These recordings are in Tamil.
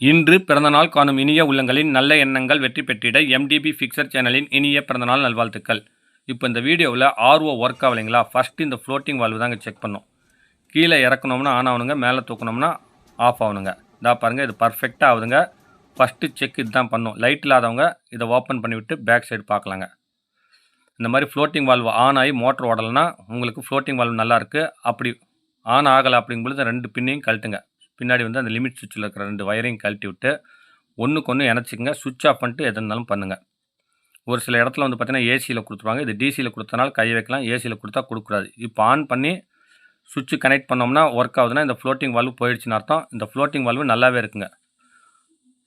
இன்று பிறந்தநாள் காணும் இனிய உள்ளங்களின் நல்ல எண்ணங்கள் வெற்றி பெற்றிட எம்டிபி ஃபிக்சர் சேனலின் இனிய பிறந்தநாள் நல்வாழ்த்துக்கள். இப்போ இந்த வீடியோவில் ஆர்ஓ ஒர்க் ஆகலைங்களா ஃபஸ்ட்டு இந்த ஃப்ளோட்டிங் வால்வு தாங்க செக் பண்ணோம். கீழே இறக்கணும்னா ஆன் ஆகணுங்க மேலே தூக்கணும்னா ஆஃப் ஆகணுங்க இதா பாருங்கள் இது பர்ஃபெக்டாக ஆகுதுங்க ஃபஸ்ட்டு செக் இதுதான் பண்ணும். லைட் இல்லாதவங்க இதை ஓப்பன் பண்ணிவிட்டு பேக் சைடு பார்க்கலாங்க. இந்த மாதிரி ஃப்ளோட்டிங் வால்வு ஆன் ஆகி மோட்டர் ஓடலைன்னா உங்களுக்கு ஃப்ளோட்டிங் வால்வு நல்லாயிருக்கு அப்படி ஆன் ஆகலை அப்படிங்கும்பொழுது ரெண்டு பின்னையும் கழட்டுங்க. பின்னாடி வந்து அந்த லிமிட் சுவிட்சில் இருக்கிற ரெண்டு வயரையும் கழட்டி விட்டு ஒன்றுக்கு ஒன்று இணைச்சிக்கங்க. சுவிட்ச் ஆஃப் பண்ணிட்டு எது இருந்தாலும் பண்ணுங்கள் ஒரு சில இடத்துல வந்து பார்த்திங்கன்னா ஏசியில் கொடுத்துருவாங்க. இது டிசியில் கொடுத்தனால கை வைக்கலாம். ஏசியில் கொடுத்தா கொடுக்கூடாது இப்போ ஆன் பண்ணி சுவிட்சு கனெக்ட் பண்ணோம்னா ஒர்க் ஆகுதுன்னா இந்த ஃப்ளோட்டிங் வால்வு போயிடுச்சுன்னு அர்த்தம். இந்த ஃப்ளோட்டிங் வால்வு நல்லாவே இருக்குங்க.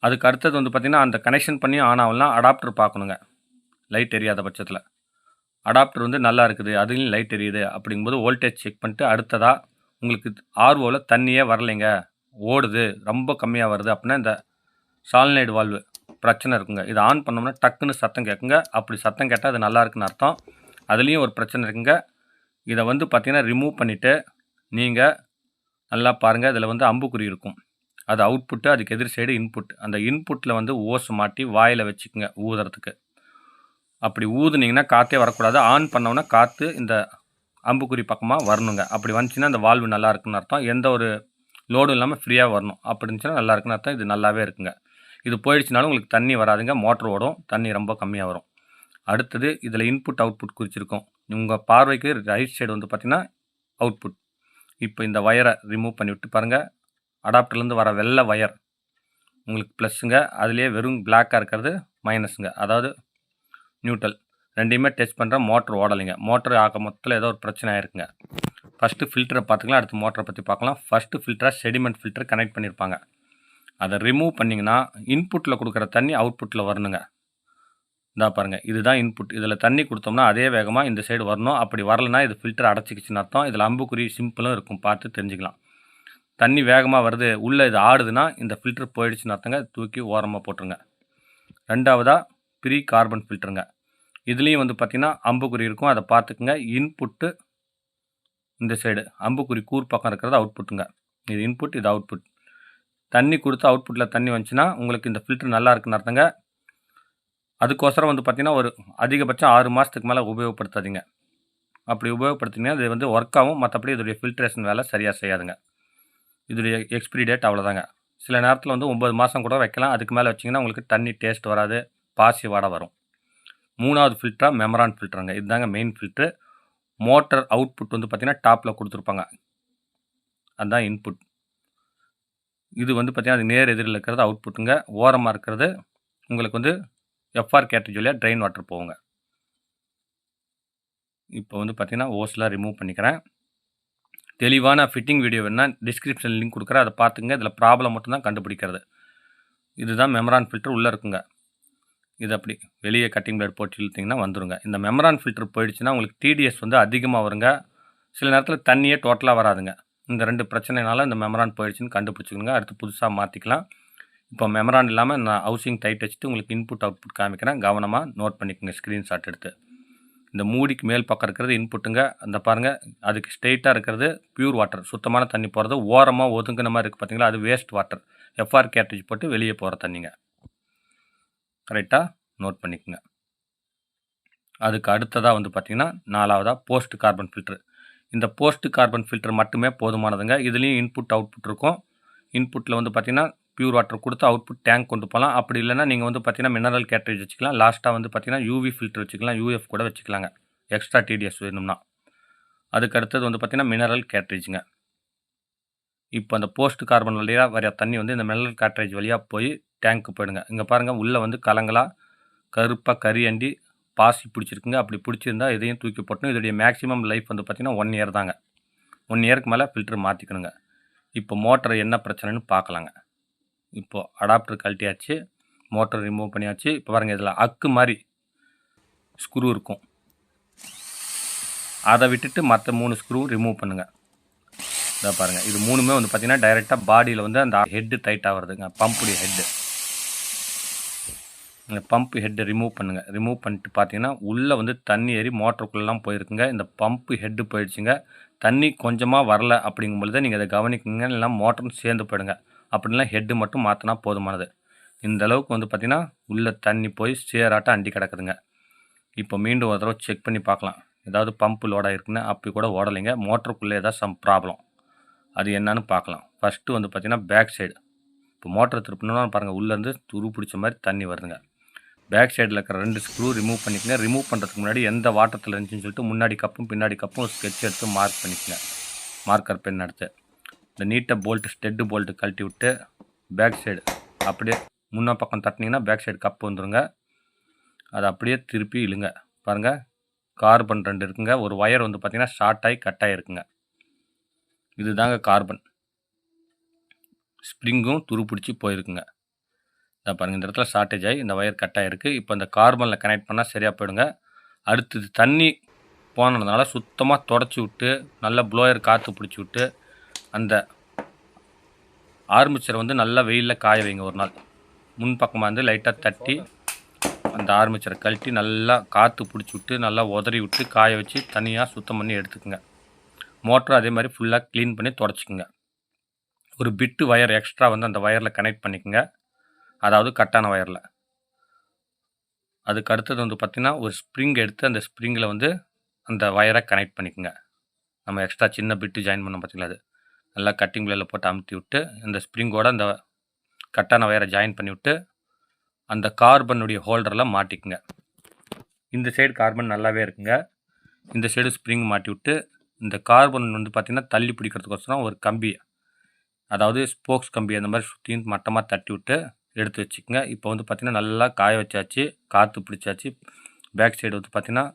அதுக்கு அடுத்தது வந்து பார்த்திங்கன்னா அந்த கனெக்ஷன் பண்ணி ஆன் ஆகலாம் அடாப்டர் பார்க்கணுங்க லைட் எரியாத பட்சத்தில். அடாப்டர் வந்து நல்லா இருக்குது. அதுலேயும் லைட் எரியுது. அப்படிங்கும்போது வோல்டேஜ் செக் பண்ணிட்டு அடுத்ததாக உங்களுக்கு ஆர்ஓவில் தண்ணியே வரலைங்க. ஓடுது ரொம்ப கம்மியாக வருது அப்படின்னா இந்த சால்னைடு வால்வு பிரச்சனை இருக்குங்க. இது ஆன் பண்ணோம்னா டக்குன்னு சத்தம் கேட்குங்க. அப்படி சத்தம் கேட்டால் அது நல்லா இருக்குன்னு அர்த்தம். அதுலேயும் ஒரு பிரச்சனை இருக்குங்க. இதை வந்து பார்த்திங்கன்னா ரிமூவ் பண்ணிவிட்டு நீங்கள் நல்லா பாருங்கள் இதில் வந்து அம்புக்குறி இருக்கும். அது அவுட்புட்டு அதுக்கு எதிர் சைடு இன்புட் அந்த இன்புட்டில் வந்து ஓஸ் மாட்டி வாயில் வச்சுக்கோங்க ஊதுறதுக்கு. அப்படி ஊதுனீங்கன்னா காற்றே வரக்கூடாது. ஆன் பண்ணோன்னா காற்று இந்த அம்புக்குறி பக்கமாக வரணுங்க. அப்படி வந்துச்சுன்னா அந்த வால்வு நல்லா இருக்குன்னு அர்த்தம். எந்த ஒரு லோடும் இல்லாமல் ஃப்ரீயாக வரணும். அப்படி இருந்துச்சுன்னா நல்லா இருக்குன்னு அர்த்தம். இது நல்லாவே இருக்குங்க. இது போயிடுச்சுனாலும் உங்களுக்கு தண்ணி வராதுங்க. மோட்ரு ஓடும். தண்ணி ரொம்ப கம்மியாக வரும். அடுத்தது இதில் இன்புட் அவுட்புட் குறிச்சிருக்கும். உங்கள் பார்வைக்கு ரைட் சைடு வந்து பார்த்திங்கன்னா அவுட்புட் இப்போ இந்த ஒயரை ரிமூவ் பண்ணி விட்டு பாருங்கள் அடாப்டர்லேருந்து வர வெள்ளை ஒயர் உங்களுக்கு ப்ளஸ்ஸுங்க அதுலேயே வெறும் பிளாக்காக இருக்கிறது மைனஸுங்க அதாவது நியூட்ரல் ரெண்டையுமே டெஸ்ட் பண்ணுற மோட்ரு ஓடலைங்க. மோட்ரு ஆக மொத்தத்தில் ஏதோ ஒரு பிரச்சனை ஆயிருக்குங்க. ஃபஸ்ட்டு ஃபில்டரை பார்த்துக்கலாம் அடுத்து மோட்டரை பற்றி பார்க்கலாம். ஃபஸ்ட்டு ஃபில்டராக செடிமெண்ட் ஃபில்டர் கனெக்ட் பண்ணியிருப்பாங்க. அதை ரிமூவ் பண்ணிங்கன்னா இன்புட்டில் கொடுக்குற தண்ணி அவுட்புட்டில் வரணுங்க. இதாக பாருங்கள் இதுதான் இன்புட் இதில் தண்ணி கொடுத்தோம்னா அதே வேகமாக இந்த சைடு வரணும். அப்படி வரலனா இது ஃபில்டர் அடைச்சிக்கிச்சுன்னு அர்த்தம். இதில் அம்புக்குறி சிம்பிளும் இருக்கும். பார்த்து தெரிஞ்சுக்கலாம். தண்ணி வேகமாக வருது உள்ளே இது ஆடுதுன்னா இந்த ஃபில்டர் போயிடுச்சுன்னு அர்த்தங்க. தூக்கி ஓரமாக போட்டுருங்க. ரெண்டாவதாக ப்ரீ கார்பன் ஃபில்டருங்க இதுலேயும் வந்து பார்த்திங்கன்னா அம்புக்குறி இருக்கும். அதை பார்த்துக்குங்க. இன்புட்டு இந்த சைடு அம்புக்குறி கூர் பக்கம் இருக்கிறது அவுட்புட்டுங்க இது இன்புட் இது அவுட்புட் தண்ணி கொடுத்து அவுட்புட்டில் தண்ணி வந்துச்சுன்னா உங்களுக்கு இந்த ஃபில்ட்ரு நல்லா இருக்குன்னு அர்த்தங்க. அதுக்கோசரம் வந்து பார்த்திங்கன்னா ஒரு அதிகபட்சம் ஆறு மாதத்துக்கு மேலே உபயோகப்படுத்தாதீங்க. அப்படி உபயோகப்படுத்தினீங்கன்னா இது வந்து ஒர்க் ஆகும் மற்றபடி இதோடைய ஃபில்ட்ரேஷன் வேலை சரியாக செய்யாதுங்க. இதோடைய எக்ஸ்பிரி டேட் அவ்வளோதாங்க சில நேரத்தில் வந்து ஒம்பது மாதம் கூட வைக்கலாம். அதுக்கு மேலே வச்சிங்கன்னா உங்களுக்கு தண்ணி டேஸ்ட் வராது பாசி வாடை வரும். மூணாவது ஃபில்டராக மெமரான் ஃபில்ட்ருங்க இதுதாங்க மெயின் ஃபில்ட்ரு மோட்டர் அவுட்புட் வந்து பார்த்திங்கன்னா டாப்பில் கொடுத்துருப்பாங்க. அதுதான் இன்புட். இது வந்து பார்த்திங்கன்னா அது நேர் எதிரில் இருக்கிறது அவுட்புட்டுங்க. ஓரமாக இருக்கிறது உங்களுக்கு வந்து எஃப்ஆர் கேட்டஜோலியாக ட்ரெயின் வாட்டர் போகுங்க. இப்போ வந்து பார்த்திங்கன்னா ஓஸ்லாம் ரிமூவ் பண்ணிக்கிறேன். தெளிவான ஃபிட்டிங் வீடியோ வேணால் டிஸ்கிரிப்ஷன் லிங்க் கொடுக்குறேன். அதை பார்த்துங்க இதில் ப்ராப்ளம் மட்டும்தான் கண்டுபிடிக்கிறது. இதுதான் மெமரான் ஃபில்டர் உள்ளே இருக்குங்க. இது அப்படி வெளியே கட்டிங் பிளேட் போட்டு இழுத்திங்கன்னா வந்துருங்க. இந்த மெமரான் ஃபில்டர் போயிடுச்சுன்னா உங்களுக்கு டிடிஎஸ் வந்து அதிகமாக வருங்க. சில நேரத்தில் தண்ணியே டோட்டலாக வராதுங்க. இந்த ரெண்டு பிரச்சனைனால இந்த மெமரான் போயிடுச்சுன்னு கண்டுபிடிச்சிக்கோங்க அடுத்து புதுசாக மாற்றிக்கலாம் இப்போ மெமரான் இல்லாமல் நான் ஹவுசிங் டைட் வச்சுட்டு உங்களுக்கு இன்புட் அவுட்புட் காமிக்கிறேன். கவனமாக நோட் பண்ணிக்கோங்க ஸ்க்ரீன்ஷாட் எடுத்து. இந்த மூடிக்கு மேல் பக்கம் இருக்கிறது இன்புட்டுங்க அந்த பாருங்கள் அதுக்கு ஸ்ட்ரெயிட்டாக இருக்கிறது பியூர் வாட்டர் சுத்தமான தண்ணி போகிறது ஓரமாக ஒதுங்கின மாதிரி இருக்குது பார்த்தீங்களா அது வேஸ்ட் வாட்டர் எஃப்ஆர் கேட்டேஜ் போட்டு வெளியே போகிற தண்ணிங்க. கரெக்டாக நோட் பண்ணிக்கோங்க. அதுக்கு அடுத்ததாக வந்து பார்த்திங்கன்னா நாலாவதாக போஸ்ட் கார்பன் ஃபில்ட்ரு இந்த போஸ்ட் கார்பன் ஃபில்ட்ரு மட்டுமே போதுமானதுங்க. இதுலேயும் இன்புட் அவுட்புட் இருக்கும். இன்புட்டில் வந்து பார்த்திங்கன்னா பியூர் வாட்டர் கொடுத்து அவுட்புட் டேங்க் கொண்டு போகலாம் அப்படி இல்லைனா நீங்கள் வந்து பார்த்திங்கன்னா மினரல் கேட்ரேஜ் வச்சுக்கலாம். லாஸ்ட்டாக வந்து பார்த்திங்கன்னா யூவி ஃபில்டர் வச்சுக்கலாம். யூஎஃப் கூட வச்சுக்கலாங்க. எக்ஸ்ட்ரா டிடிஎஸ் வேணும்னா. அதுக்கு அடுத்தது வந்து பார்த்திங்கன்னா மினரல் கேட்ரேஜுங்க இப்போ அந்த போஸ்ட் கார்பன் வழியாக வர தண்ணி வந்து இந்த மினரல் கேட்ரேஜ் வழியாக போய் டேங்க்கு போயிடுங்க. இங்கே பாருங்கள் உள்ளே வந்து கலங்களாக கருப்பாக கறி அண்டி பாசி பிடிச்சிருக்குங்க. அப்படி பிடிச்சிருந்தா இதையும் தூக்கி போட்டணும். இதோடைய மேக்ஸிமம் லைஃப் வந்து பார்த்திங்கன்னா ஒன் இயர் தாங்க. ஒன் இயருக்கு மேலே ஃபில்ட்ரு மாற்றிக்கணுங்க இப்போ மோட்டர் என்ன பிரச்சனைன்னு பார்க்கலாங்க இப்போது அடாப்டர் கழட்டியாச்சு. மோட்டர் ரிமூவ் பண்ணியாச்சு. இப்போ பாருங்கள் இதில் அக்கு மாதிரி ஸ்க்ரூ இருக்கும். அதை விட்டுட்டு மற்ற மூணு ஸ்க்ரூ ரிமூவ் பண்ணுங்கள் இதை பாருங்கள் இது மூணுமே வந்து பார்த்திங்கன்னா டைரெக்டாக பாடியில் வந்து அந்த ஹெட்டு டைட் ஆகிறதுங்க பம்புடைய ஹெட்டு பம்ப் ஹெட்டை ரிமூவ் பண்ணுங்கள் ரிமூவ் பண்ணிட்டு பார்த்தீங்கன்னா உள்ளே வந்து தண்ணி ஏறி மோட்டருக்குள்ளெலாம் போயிருக்குங்க. இந்த பம்ப் ஹெட்டு போயிடுச்சுங்க. தண்ணி கொஞ்சமாக வரல அப்படிங்கும் பொழுது நீங்கள் அதை கவனிக்குங்க. இல்லை மோட்டரும் சேர்ந்து போயிடுங்க. அப்படின்லாம் ஹெட்டு மட்டும் மாற்றினா போதுமானது. இந்த அளவுக்கு வந்து பார்த்திங்கன்னா உள்ளே தண்ணி போய் சேராட்டம் அண்டி கிடக்குதுங்க. இப்போ மீண்டும் ஒரு தடவை செக் பண்ணி பார்க்கலாம் ஏதாவது பம்பு லோடாக இருக்குன்னு அப்படி கூட ஓடலைங்க. மோட்டருக்குள்ளே ஏதாவது சம் ப்ராப்ளம் அது என்னன்னு பார்க்கலாம் ஃபஸ்ட்டு வந்து பார்த்திங்கன்னா பேக் சைடு இப்போ மோட்டரை திருப்பினோன்னா பாருங்கள் உள்ளேருந்து துரு பிடிச்ச மாதிரி தண்ணி வருதுங்க. பேக் சைடில் இருக்கிற ரெண்டு ஸ்க்ரூ ரிமூவ் பண்ணிக்கங்க. ரிமூவ் பண்ணுறதுக்கு முன்னாடி எந்த வாட்டத்தில் இருந்துச்சுன்னு சொல்லிட்டு முன்னாடி கப்பும் பின்னாடி கப்பும் ஒரு ஸ்கெட்ச் எடுத்து மார்க் பண்ணிக்கங்க. மார்க்கர் பென் எடுத்து இந்த நீட்டை போல்ட்டு ஸ்டெட்டு போல்ட்டு கழட்டி விட்டு பேக் சைடு அப்படியே முன்ன பக்கம் தட்டினீங்கன்னா பேக் சைடு கப்பு வந்துடுங்க அதை அப்படியே திருப்பி இழுங்க. பாருங்கள் கார்பன் ரெண்டு இருக்குங்க. ஒரு ஒயர் வந்து பார்த்திங்கன்னா ஷார்ட் ஆகி கட் ஆகிருக்குங்க இதுதாங்க கார்பன் ஸ்ப்ரிங்கும் துருப்பிடிச்சு போயிருக்குங்க. இதை பாருங்கள் இந்த இடத்துல ஷார்ட்டேஜ் ஆகி இந்த ஒயர் கட் ஆகிருக்கு இப்போ இந்த கார்பனில் கனெக்ட் பண்ணால் சரியாக போயிடுங்க. அடுத்தது தண்ணி போனதுனால சுத்தமாக தொடச்சி விட்டு நல்லா ப்ளோயர் காற்று பிடிச்சி விட்டு அந்த ஆர்மிச்சரை வந்து நல்லா வெயிலில் காய வைங்க ஒரு நாள். முன் பக்கமாக வந்து லைட்டாக தட்டி அந்த ஆர்மிச்சரை கழட்டி நல்லா காற்று பிடிச்சி விட்டு நல்லா உதறி விட்டு காய வச்சு தனியாக சுத்தம் பண்ணி எடுத்துக்கோங்க. மோட்டரும் அதே மாதிரி ஃபுல்லாக க்ளீன் பண்ணி தொடச்சிக்கோங்க. ஒரு பிட்டு ஒயர் எக்ஸ்ட்ரா வந்து அந்த ஒயரில் கனெக்ட் பண்ணிக்கோங்க. அதாவது கட்டான ஒயரில். அதுக்கு அடுத்தது வந்து பார்த்திங்கன்னா ஒரு ஸ்ப்ரிங் எடுத்து அந்த ஸ்ப்ரிங்கில் வந்து அந்த ஒயரை கனெக்ட் பண்ணிக்கோங்க. நம்ம எக்ஸ்ட்ரா சின்ன பிட்டு ஜாயின் பண்ணோம் பார்த்தீங்களா அது? நல்லா கட்டிங் பிளேயில் போட்டு அமுத்தி விட்டு அந்த ஸ்ப்ரிங்கோட அந்த கட்டான ஒயரை ஜாயின் பண்ணி விட்டு அந்த கார்பனுடைய ஹோல்டரில் மாட்டிக்குங்க. இந்த சைடு கார்பன் நல்லாவே இருக்குங்க. இந்த சைடு ஸ்ப்ரிங் மாட்டி விட்டு இந்த கார்பன் வந்து பார்த்திங்கன்னா தள்ளி பிடிக்கிறதுக்கோசரம் ஒரு கம்பி அதாவது ஸ்போக்ஸ் கம்பி அந்த மாதிரி சுற்றியும் மட்டமாக தட்டி விட்டு எடுத்து வச்சுக்கோங்க. இப்போ வந்து பார்த்திங்கன்னா நல்லா காய வச்சாச்சு காற்று பிடிச்சாச்சு. பேக் சைடு வந்து பார்த்திங்கன்னா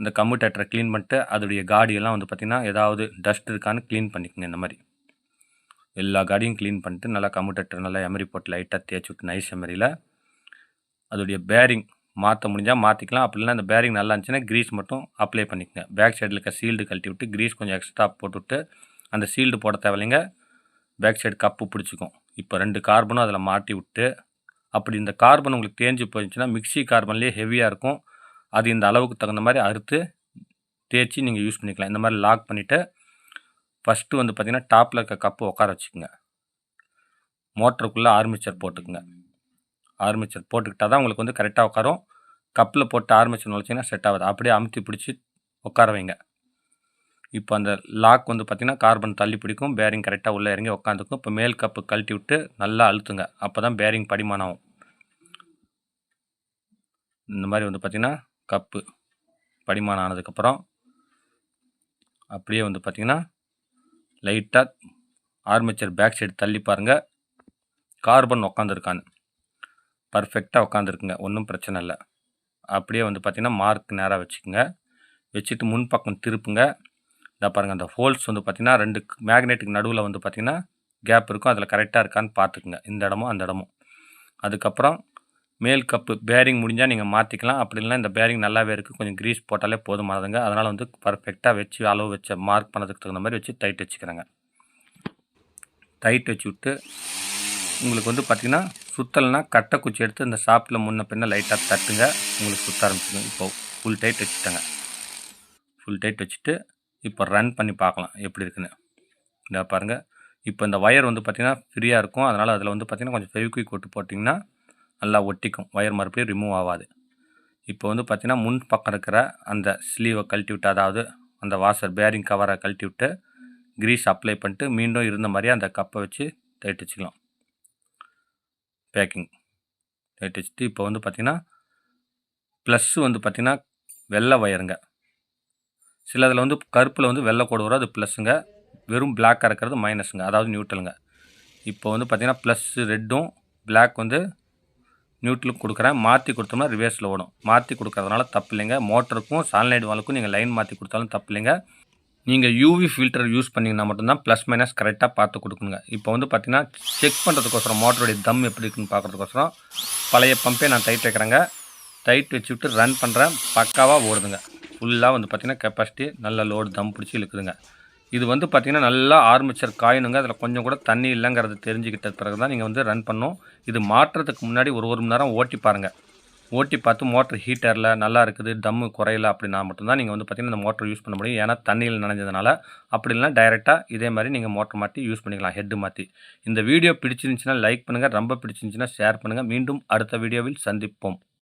இந்த கம்யூட்டேட்டரை க்ளீன் பண்ணிட்டு அதோடைய காடியெல்லாம் வந்து பார்த்திங்கன்னா ஏதாவது டஸ்ட் இருக்கான்னு க்ளீன் பண்ணிக்கோங்க இந்த மாதிரி. எல்லா காடியும் க்ளீன் பண்ணிட்டு நல்லா கம்யூட்டேட்டர் நல்லா எமரி போட்டு லைட்டாக தேய்ச்சி விட்டு நைஸ் எமரியில் அதோடைய பேரிங் மாற்ற முடிஞ்சால் மாற்றிக்கலாம் அப்படி இல்லைனா அந்த பேரிங் நல்லா இருந்துச்சுன்னா க்ரீஸ் மட்டும் அப்ளை பண்ணிக்கோங்க. பேக் சைடில் இருக்க சீல்டு கழட்டி விட்டு க்ரீஸ் கொஞ்சம் எக்ஸ்ட்ரா போட்டுவிட்டு அந்த சீல்டு போட தேவையில்லைங்க. பேக் சைடு கப்பு பிடிச்சிக்கும். இப்போ ரெண்டு கார்பனும் அதில் மாட்டி விட்டு அப்படி இந்த கார்பன் உங்களுக்கு தேஞ்சு போயிடுச்சுன்னா மிக்ஸி கார்பன்லேயே ஹெவியாக இருக்கும். அது இந்த அளவுக்கு தகுந்த மாதிரி அறுத்து தேய்ச்சி நீங்கள் யூஸ் பண்ணிக்கலாம். இந்த மாதிரி லாக் பண்ணிவிட்டு ஃபஸ்ட்டு வந்து பார்த்திங்கன்னா டாப்பில் இருக்க கப்பு உட்கார வச்சுக்கோங்க. மோட்டருக்குள்ளே ஆர்மிச்சர் போட்டுக்குங்க. ஆர்மிச்சர் போட்டுக்கிட்டால் தான் உங்களுக்கு வந்து கரெக்டாக உட்காரும் கப்பில் போட்டு ஆர்மிச்சர் நுழைச்சிங்கன்னா செட் ஆகாது. அப்படியே அமுத்தி பிடிச்சி உட்கார வைங்க. இப்போ அந்த லாக் வந்து பார்த்திங்கன்னா கார்பன் தள்ளி பிடிக்கும். பேரிங் கரெக்டாக உள்ளே இறங்கி உட்காந்துக்கும் இப்போ மேல் கப்பு கழட்டி விட்டு நல்லா அழுத்துங்க. அப்போ தான் பேரிங் படிமானம் ஆகும். இந்த மாதிரி வந்து பார்த்திங்கன்னா கப்பு படிமானம் ஆனதுக்கப்புறம் அப்படியே வந்து பார்த்திங்கன்னா லைட்டாக ஆர்மேச்சர் பேக் சைடு தள்ளி பாருங்கள் கார்பன் உட்காந்துருக்கான்னு பர்ஃபெக்டாக உட்காந்துருக்குங்க ஒன்றும் பிரச்சனை இல்லை. அப்படியே வந்து பார்த்திங்கன்னா மார்க் நேராக வச்சுக்கோங்க. வச்சுட்டு முன்பக்கம் திருப்புங்க. இதை பாருங்கள் அந்த ஹோல்ஸ் வந்து பார்த்திங்கன்னா ரெண்டு மேக்னெட்டுக்கு நடுவில் வந்து பார்த்திங்கன்னா கேப் இருக்கும். அதில் கரெக்டாக இருக்கான்னு பார்த்துக்குங்க. இந்த இடமும் அந்த இடமும். அதுக்கப்புறம் மேல் கப்பு பேரிங் முடிஞ்சால் நீங்கள் மாற்றிக்கலாம் அப்படி இல்லைனா இந்த பேரிங் நல்லாவே இருக்குது கொஞ்சம் க்ரீஸ் போட்டாலே போதுமானதுங்க அதனால் வந்து பர்ஃபெக்டாக வச்சு அளவு வச்ச மார்க் பண்ணதுக்கு தகுந்த மாதிரி வச்சு டைட் வச்சுக்கிறேங்க. டைட் வச்சு விட்டு உங்களுக்கு வந்து பார்த்திங்கன்னா சுத்தலைனா கட்டை குச்சி எடுத்து இந்த ஷாப்பில் முன்ன பின்ன லைட்டாக தட்டுங்க. உங்களுக்கு சுத்த ஆரம்பிச்சுங்க இப்போது ஃபுல் டைட் வச்சுட்டேங்க. ஃபுல் டைட் வச்சுட்டு இப்போ ரன் பண்ணி பார்க்கலாம் எப்படி இருக்குன்னு. இந்த பாருங்கள் இப்போ இந்த ஒயர் வந்து பார்த்திங்கன்னா ஃப்ரீயாக இருக்கும். அதனால் அதில் வந்து பார்த்திங்கன்னா கொஞ்சம் ஃபெவிக்விக் கொட்டு போட்டிங்கன்னா நல்லா ஒட்டிக்கும். ஒயர் மறுபடியும் ரிமூவ் ஆகாது. இப்போ வந்து பார்த்திங்கன்னா முன் பக்கம் இருக்கிற அந்த ஸ்லீவை கழட்டி விட்டு அதாவது அந்த வாஷர் பேரிங் கவரை கழட்டி விட்டு க்ரீஸ் அப்ளை பண்ணிட்டு மீண்டும் இருந்த மாதிரியே அந்த கப்பை வச்சு டைட் பேக்கிங் டைட் வச்சுட்டு இப்போ வந்து பார்த்திங்கன்னா ப்ளஸ்ஸு வந்து பார்த்திங்கன்னா வெள்ளை ஒயருங்க சிலதில் வந்து கருப்பில் வந்து வெள்ளை கோடு வரும் அது ப்ளஸ்ஸுங்க வெறும் பிளாக்காக இருக்கிறது மைனஸுங்க அதாவது நியூட்ரலுங்க இப்போ வந்து பார்த்திங்கன்னா ப்ளஸ்ஸு ரெட்டும் பிளாக் வந்து நியூட்ரலுக்கு கொடுக்குறேன். மாற்றி கொடுத்தோம்னா ரிவர்ஸில் ஓடும். மாற்றி கொடுக்கறதுனால தப்பு இல்லைங்க. மோட்டருக்கும் சான்லைட் வாலுக்கும் நீங்கள் லைன் மாற்றி கொடுத்தாலும் தப்பு இல்லைங்க. நீங்கள் யூவி ஃபில்டர் யூஸ் பண்ணிங்கன்னா மட்டும்தான் ப்ளஸ் மைனஸ் கரெக்டாக பார்த்து கொடுக்குங்க இப்போ வந்து பார்த்திங்கன்னா செக் பண்ணுறதுக்கோசரம் மோட்டருடைய தம் எப்படி இருக்குன்னு பார்க்குறதுக்கோசரம் பழைய பம்பே நான் டைட் வைக்கிறேங்க. டைட் வச்சு விட்டு ரன் பண்ணுறேன் பக்காவாக ஓடுதுங்க. ஃபுல்லாக வந்து பார்த்திங்கன்னா கெப்பாசிட்டி நல்ல லோடு தம் பிடிச்சி இழுக்குதுங்க. இது வந்து பார்த்திங்கன்னா நல்லா ஆர்மிச்சர் காயினுங்க அதில் கொஞ்சம் கூட தண்ணி இல்லைங்கிறது தெரிஞ்சுக்கிட்ட பிறகு தான் நீங்கள் வந்து ரன் பண்ணும் இது மாற்றுறதுக்கு முன்னாடி ஒரு ஒரு மணி நேரம் ஓட்டி பாருங்கள் ஓட்டி பார்த்து மோட்டர் ஹீட்டரில் நல்லா இருக்குது டம்மு குறையல அப்படின்னா மட்டும்தான் நீங்கள் வந்து பார்த்தீங்கன்னா இந்த மோட்டர் யூஸ் பண்ண முடியும். ஏன்னா தண்ணியில் நனைஞ்சதுனால அப்படி இல்லைனா டைரெக்டாக இதே மாதிரி நீங்கள் மோட்டர் மாற்றி யூஸ் பண்ணிக்கலாம் ஹெட்டு மாற்றி இந்த வீடியோ பிடிச்சிருந்துச்சின்னா லைக் பண்ணுங்கள் ரொம்ப பிடிச்சிருந்துச்சின்னா ஷேர் பண்ணுங்கள் மீண்டும் அடுத்த வீடியோவில் சந்திப்போம்.